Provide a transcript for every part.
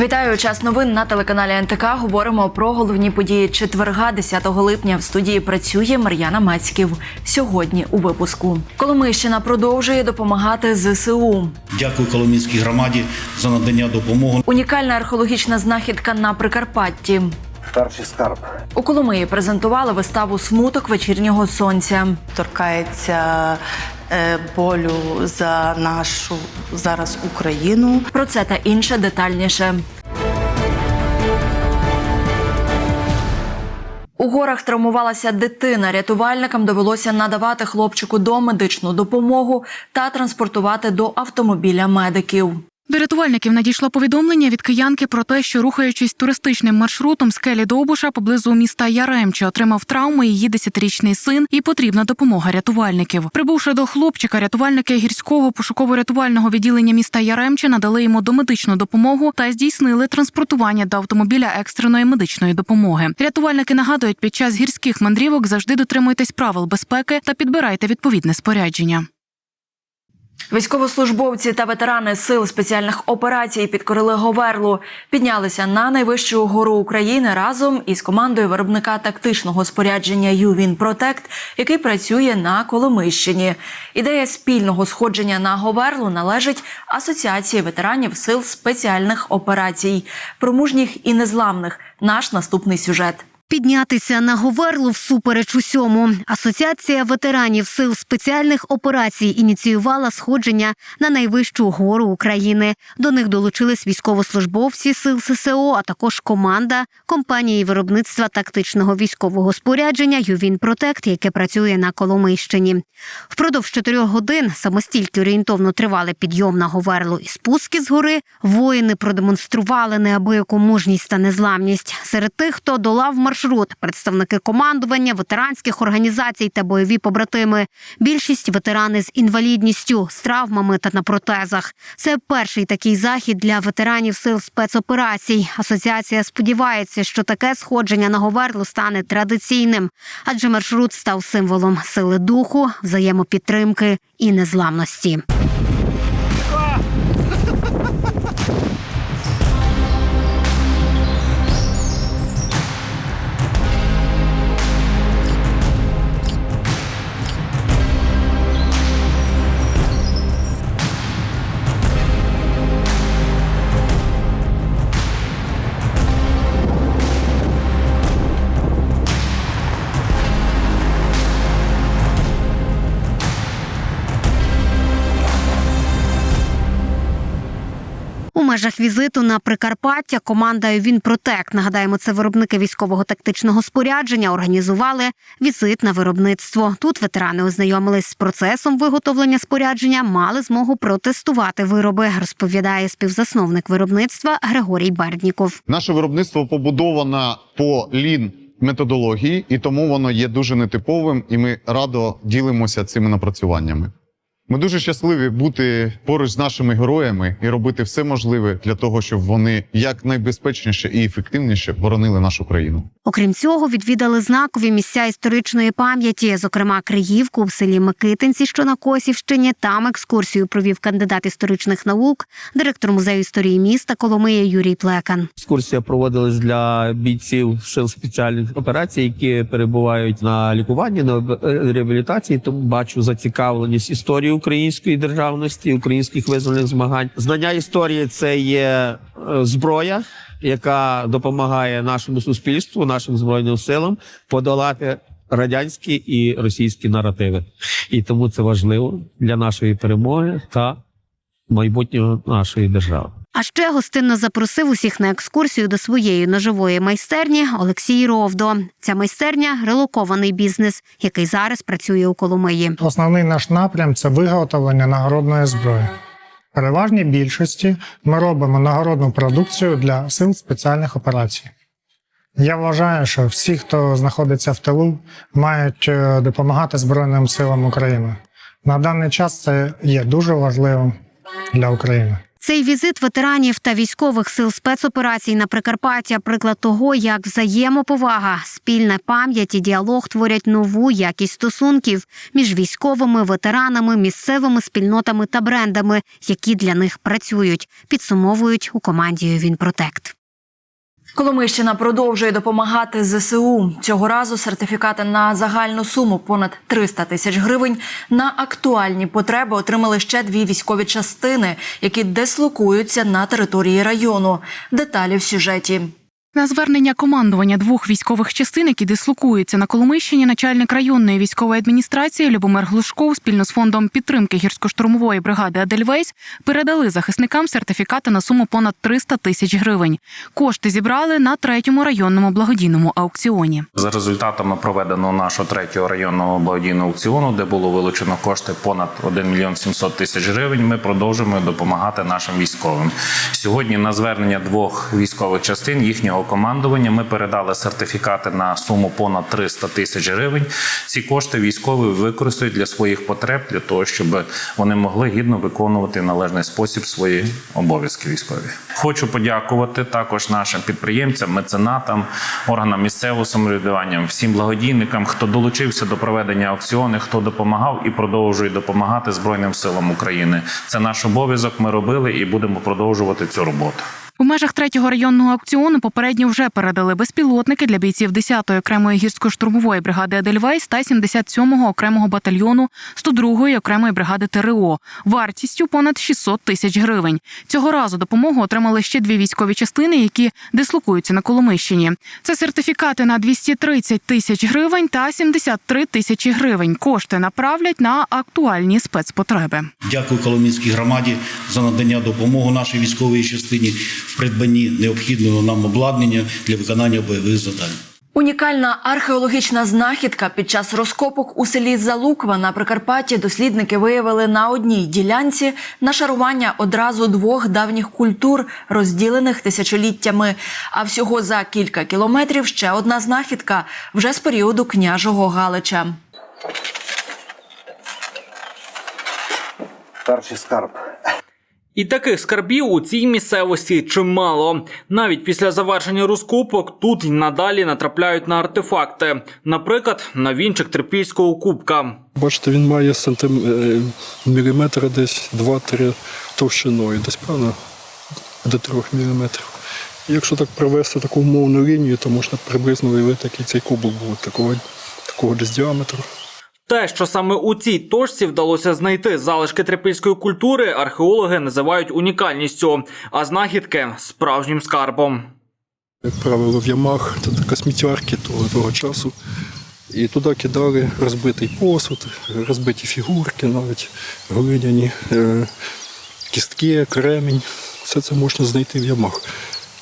Вітаю час новин на телеканалі НТК. Говоримо про головні події четверга, 10 липня. В студії працює Мар'яна Мацьків. Сьогодні у випуску Коломийщина продовжує допомагати ЗСУ. Дякую Коломійській громаді за надання допомоги. Унікальна археологічна знахідка на Прикарпатті. Перший скарб. У Коломиї презентували виставу Смуток вечірнього сонця. торкається болю за нашу зараз Україну. Про це та інше детальніше. У горах травмувалася дитина. Рятувальникам довелося надавати хлопчику домедичну допомогу та транспортувати до автомобіля медиків. До рятувальників надійшло повідомлення від киянки про те, що рухаючись туристичним маршрутом з Келі Довбуша поблизу міста Яремче, отримав травму її десятирічний син, і потрібна допомога рятувальників. Прибувши до хлопчика, рятувальники гірського пошуково-рятувального відділення міста Яремче надали йому домедичну допомогу та здійснили транспортування до автомобіля екстреної медичної допомоги. Рятувальники нагадують, під час гірських мандрівок завжди дотримуйтесь правил безпеки та підбирайте відповідне спорядження. Військовослужбовці та ветерани сил спеціальних операцій підкорили Говерлу, піднялися на найвищу гору України разом із командою виробника тактичного спорядження Ювін Протект, який працює на Коломийщині. Ідея спільного сходження на Говерлу належить Асоціації ветеранів сил спеціальних операцій, про мужніх і незламних. Наш наступний сюжет. Піднятися на Говерлу всупереч усьому. Асоціація ветеранів сил спеціальних операцій ініціювала сходження на найвищу гору України. До них долучились військовослужбовці сил ССО, а також команда компанії виробництва тактичного військового спорядження Ювін Протект, яке працює на Коломийщині. Впродовж чотирьох годин самостільки орієнтовно тривали підйом на Говерлу і спуски з гори. Воїни продемонстрували неабияку мужність та незламність. Серед тих, хто долав маршрут, представники командування, ветеранських організацій та бойові побратими. Більшість ветерани з інвалідністю, з травмами та на протезах. Це перший такий захід для ветеранів сил спецоперацій. Асоціація сподівається, що таке сходження на Говерлу стане традиційним, адже маршрут став символом сили духу, взаємопідтримки і незламності. Межах візиту на Прикарпаття команда Вінпротек, нагадаємо, це виробники військового тактичного спорядження, організували візит на виробництво. Тут ветерани ознайомились з процесом виготовлення спорядження, мали змогу протестувати вироби, розповідає співзасновник виробництва Григорій Бердніков. Наше виробництво побудовано по лін методології, і тому воно є дуже нетиповим, і ми радо ділимося цими напрацюваннями. Ми дуже щасливі бути поруч з нашими героями і робити все можливе для того, щоб вони якнайбезпечніше і ефективніше боронили нашу країну. Окрім цього, відвідали знакові місця історичної пам'яті, зокрема Криївку в селі Микитинці, що на Косівщині. Там екскурсію провів кандидат історичних наук, директор музею історії міста Коломия Юрій Плекан. Екскурсія проводилась для бійців сил спеціальних операцій, які перебувають на лікуванні, на реабілітації. Тому бачу зацікавленість історії української державності, українських визвольних змагань. Знання історії це є е, зброя, яка допомагає нашому суспільству, нашим збройним силам подолати радянські і російські наративи. І тому це важливо для нашої перемоги та майбутнього нашої держави. А ще гостинно запросив усіх на екскурсію до своєї ножової майстерні Олексій Ровдо. Ця майстерня релокований бізнес, який зараз працює у Коломиї. Основний наш напрям це виготовлення нагородної зброї. Переважній більшості ми робимо нагородну продукцію для сил спеціальних операцій. Я вважаю, що всі, хто знаходиться в тилу, мають е, допомагати Збройним силам України. На даний час це є дуже важливим для України. Цей візит ветеранів та військових сил спецоперацій на Прикарпаття приклад того, як взаємоповага, спільна пам'ять і діалог творять нову якість стосунків між військовими, ветеранами, місцевими спільнотами та брендами, які для них працюють. Підсумовують у команді Вінпротект. Коломийщина продовжує допомагати ЗСУ. Цього разу сертифікати на загальну суму понад 300 тисяч гривень на актуальні потреби отримали ще дві військові частини, які дислокуються на території району. Деталі в сюжеті. На звернення командування двох військових частин, які дислокуються на Коломийщині, начальник районної військової адміністрації Любомир Глушков спільно з фондом підтримки гірсько-штурмової бригади Адельвейс передали захисникам сертифікати на суму понад 300 тисяч гривень. Кошти зібрали на третьому районному благодійному аукціоні. За результатами проведеного нашого третього районного благодійного аукціону, де було вилучено кошти понад 1 мільйон 700 тисяч гривень, ми продовжуємо допомагати нашим військовим. Сьогодні на звернення двох військових частин їхнього командування ми передали сертифікати на суму понад 300 тисяч гривень. Ці кошти військові використають для своїх потреб, для того, щоб вони могли гідно виконувати в належний спосіб свої обов'язки військові. Хочу подякувати також нашим підприємцям, меценатам, органам місцевого самоврядування, всім благодійникам, хто долучився до проведення аукціону, хто допомагав і продовжує допомагати Збройним силам України. Це наш обов'язок. Ми робили і будемо продовжувати цю роботу. У межах третього районного аукціону попередньо вже передали безпілотники для бійців 10-ї окремої гірсько-штурмової бригади Едельвейс та 77-го окремого батальйону 102-ї окремої бригади ТРО вартістю понад 600 тисяч гривень. Цього разу допомогу отримали ще дві військові частини, які дислокуються на Коломищині. Це сертифікати на 230 тисяч гривень та 73 тисячі гривень. Кошти направлять на актуальні спецпотреби. Дякую Коломінській громаді за надання допомоги нашій військовій частині придбанні необхідного нам обладнання для виконання бойових завдань. Унікальна археологічна знахідка під час розкопок у селі Залуква на Прикарпатті дослідники виявили на одній ділянці нашарування одразу двох давніх культур, розділених тисячоліттями. А всього за кілька кілометрів ще одна знахідка вже з періоду княжого Галича. Перший скарб. І таких скарбів у цій місцевості чимало. Навіть після завершення розкопок тут й надалі натрапляють на артефакти, наприклад, на вінчик трипільського кубка. Бачите, він має сантим... е, міліметра десь 2-3 товщиною, десь певно до 3 міліметрів. Якщо так провести таку умовну лінію, то можна приблизно уявити, який цей кубок був такого, такого десь діаметру. Те, що саме у цій точці вдалося знайти залишки трипільської культури, археологи називають унікальністю, а знахідки справжнім скарбом. Як правило, в ямах це така того, часу. І туди кидали розбитий посуд, розбиті фігурки, навіть глиняні, е, кістки, кремінь. Все це можна знайти в ямах.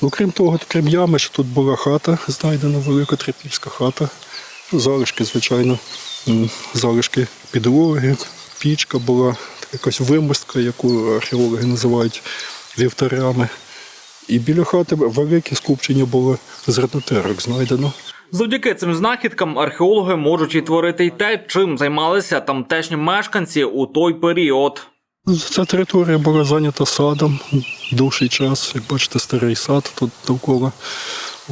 Ну, крім того, крім ями, що тут була хата, знайдена велика трипільська хата. Ну, Залишки, звичайно, залишки підлоги, пічка була, якась вимостка, яку археологи називають вівтарями. І біля хати велике скупчення було зернотерок знайдено. Завдяки цим знахідкам археологи можуть відтворити й те, чим займалися тамтешні мешканці у той період. Ця територія була зайнята садом довший час. Як бачите, старий сад тут довкола.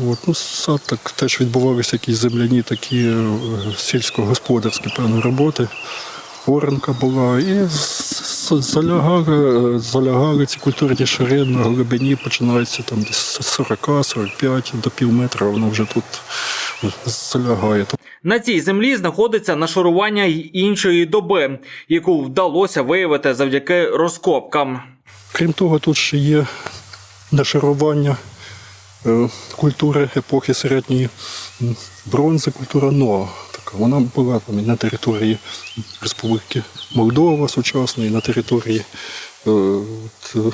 От, ну, сад так теж відбувалися якісь земляні такі е, сільськогосподарські певні роботи. Оранка була, і залягали, е, залягали ці культурні шари на глибині, починаються там десь з 40-45 до пів метра, воно вже тут залягає. На цій землі знаходиться нашарування й іншої доби, яку вдалося виявити завдяки розкопкам. Крім того, тут ще є нашарування культури епохи середньої бронзи, культура Ноа. Така. Вона була там і на території Республіки Молдова сучасної, на території е, от, е,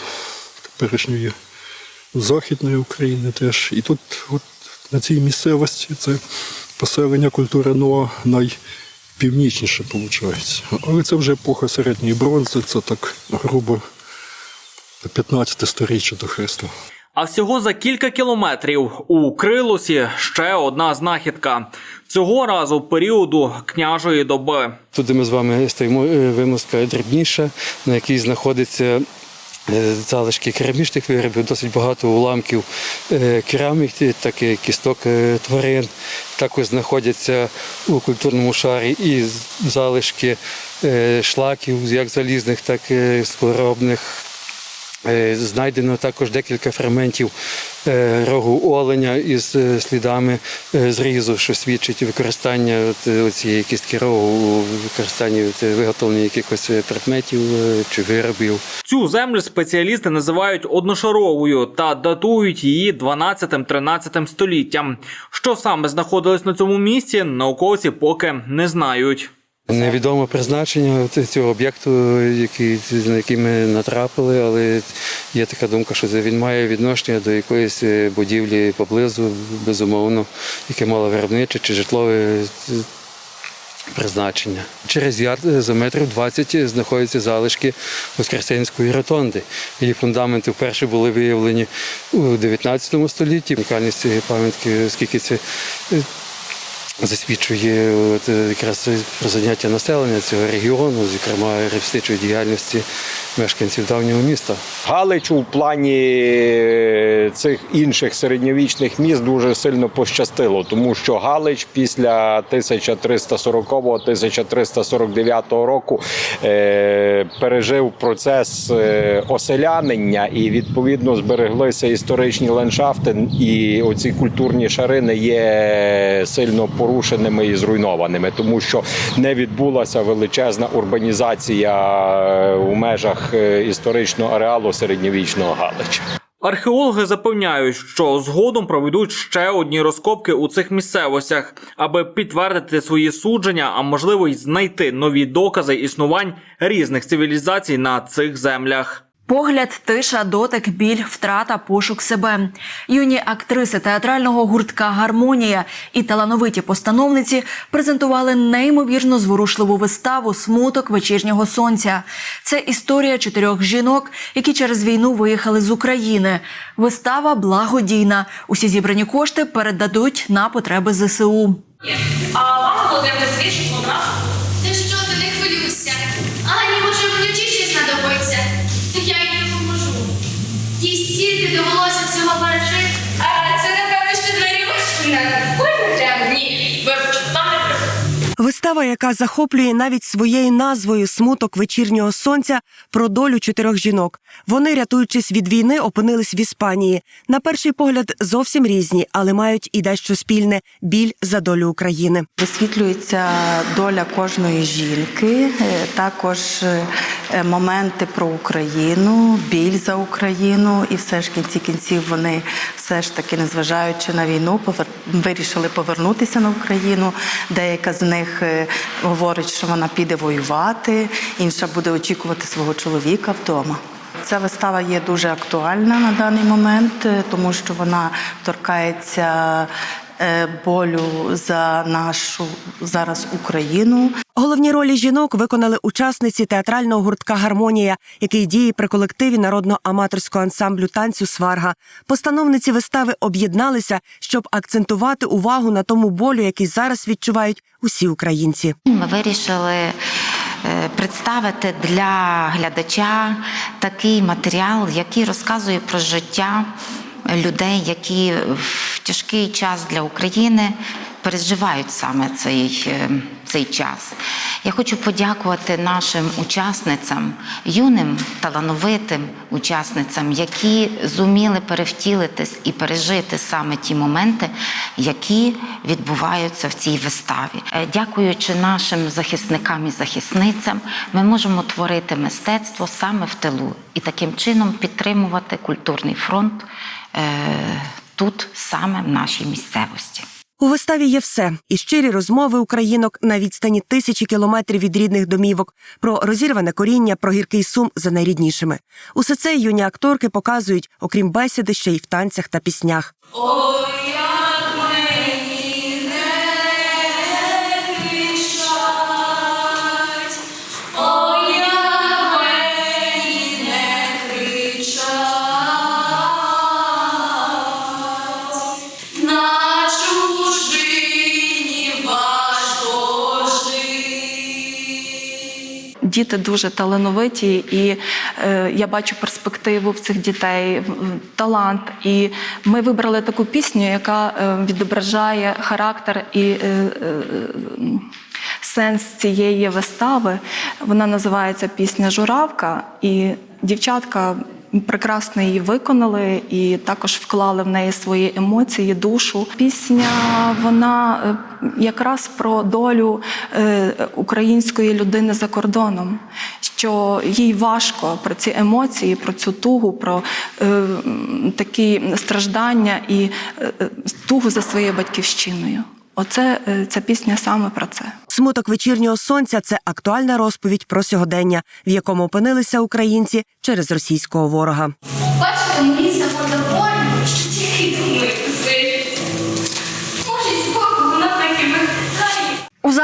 теперішньої Західної України теж. І тут от, на цій місцевості це поселення культури Ноа найпівнічніше виходить. Але це вже епоха середньої бронзи, це так грубо 15 сторіччя до Христа. А всього за кілька кілометрів у Крилусі ще одна знахідка. Цього разу періоду княжої доби. Тут, ми з вами стоїмо, е, дрібніша, на якій знаходиться е, залишки керамічних виробів, досить багато уламків е, кераміки, і кісток тварин. Також знаходяться у культурному шарі і залишки шлаків, як залізних, так і склеробних. Е, Знайдено також декілька фрагментів е, рогу оленя із е, слідами зрізу, що свідчить використання цієї кістки рогу використанні виготовлення якихось предметів чи виробів. Цю землю спеціалісти називають одношаровою та датують її 12-13 століттям. Що саме знаходилось на цьому місці, науковці поки не знають. Невідоме призначення цього об'єкту, який, на який ми натрапили, але є така думка, що він має відношення до якоїсь е, будівлі поблизу, безумовно, яке мало виробниче чи житлове е, призначення. Через яр е, за метрів 20 знаходяться залишки Воскресенської ротонди. Її фундаменти вперше були виявлені у 19 столітті. Унікальність цієї пам'ятки, оскільки це засвідчує е, якраз про заняття населення цього регіону, зокрема ревстичої діяльності мешканців давнього міста. Галичу в плані е, цих інших середньовічних міст дуже сильно пощастило, тому що Галич після 1340-1349 року е, пережив процес оселянення і відповідно збереглися історичні ландшафти, і оці культурні шари не є сильно порушеними і зруйнованими, тому що не відбулася величезна урбанізація е, у межах е, історичного ареалу середньовічного Галича. Археологи запевняють, що згодом проведуть ще одні розкопки у цих місцевостях, аби підтвердити свої судження, а можливо й знайти нові докази існувань різних цивілізацій на цих землях. Погляд, тиша, дотик, біль, втрата, пошук себе. Юні актриси театрального гуртка Гармонія і талановиті постановниці презентували неймовірно зворушливу виставу Смуток вечірнього сонця. Це історія чотирьох жінок, які через війну виїхали з України. Вистава благодійна. Усі зібрані кошти передадуть на потреби ЗСУ. А вам Володимир свідчить одразу? Ти довелося Вистава, яка захоплює навіть своєю назвою Смуток вечірнього сонця про долю чотирьох жінок. Вони, рятуючись від війни, опинились в Іспанії. На перший погляд зовсім різні, але мають і дещо спільне біль за долю України. Висвітлюється доля кожної жінки, е, також е, моменти про Україну, біль за Україну, і все ж кінці кінців вони все ж таки, незважаючи на війну, повер... вирішили повернутися на Україну. Деяка з них е, говорить, що вона піде воювати, інша буде очікувати свого чоловіка вдома. Ця вистава є дуже актуальна на даний момент, е, тому що вона торкається е, болю за нашу зараз Україну. Головні ролі жінок виконали учасниці театрального гуртка Гармонія, який діє при колективі народно-аматорського ансамблю танцю Сварга. Постановниці вистави об'єдналися, щоб акцентувати увагу на тому болю, який зараз відчувають усі українці. Ми вирішили е, представити для глядача такий матеріал, який розказує про життя людей, які в тяжкий час для України переживають саме цей, е, цей час. Я хочу подякувати нашим учасницям, юним талановитим учасницям, які зуміли перевтілитись і пережити саме ті моменти, які відбуваються в цій виставі. Е, Дякуючи нашим захисникам і захисницям, ми можемо творити мистецтво саме в тилу і таким чином підтримувати культурний фронт е, тут, саме в нашій місцевості. У виставі є все і щирі розмови українок на відстані тисячі кілометрів від рідних домівок, про розірване коріння, про гіркий сум за найріднішими. Усе це юні акторки показують, окрім бесіди, ще й в танцях та піснях. Ой, діти дуже талановиті, і е, я бачу перспективу в цих дітей, талант. І ми вибрали таку пісню, яка е, відображає характер і е, е, сенс цієї вистави. Вона називається Пісня Журавка, і дівчатка прекрасно її виконали і також вклали в неї свої емоції, душу. Пісня вона е, якраз про долю е, української людини за кордоном, що їй важко про ці емоції, про цю тугу, про е, такі страждання і тугу за своєю батьківщиною. Оце ця пісня саме про це. Смуток вечірнього сонця це актуальна розповідь про сьогодення, в якому опинилися українці через російського ворога. Бачите, мені самодовольно,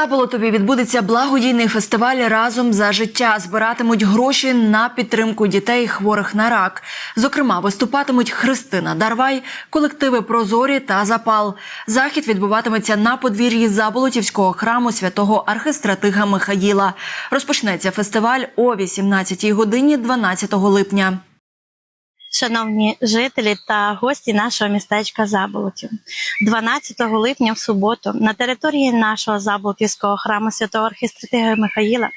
Заболотові відбудеться благодійний фестиваль разом за життя. Збиратимуть гроші на підтримку дітей хворих на рак. Зокрема, виступатимуть Христина Дарвай, колективи Прозорі та Запал. Захід відбуватиметься на подвір'ї Заболотівського храму святого архистратига Михаїла. Розпочнеться фестиваль о 18 годині 12 липня. Шановні жителі та гості нашого містечка Заболотів, 12 липня в суботу на території нашого Заболотівського храму святого архістратига Михаїла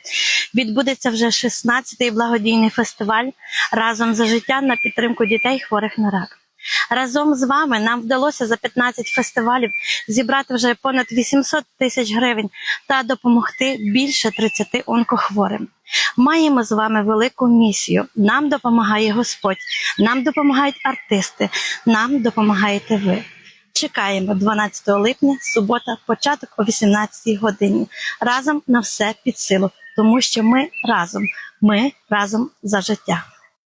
відбудеться вже 16-й благодійний фестиваль разом за життя на підтримку дітей хворих на рак. Разом з вами нам вдалося за 15 фестивалів зібрати вже понад 800 тисяч гривень та допомогти більше 30 онкохворим. Маємо з вами велику місію. Нам допомагає Господь, нам допомагають артисти, нам допомагаєте ви. Чекаємо 12 липня, субота, початок о 18 годині. Разом на все під силу, тому що ми разом. Ми разом за життя.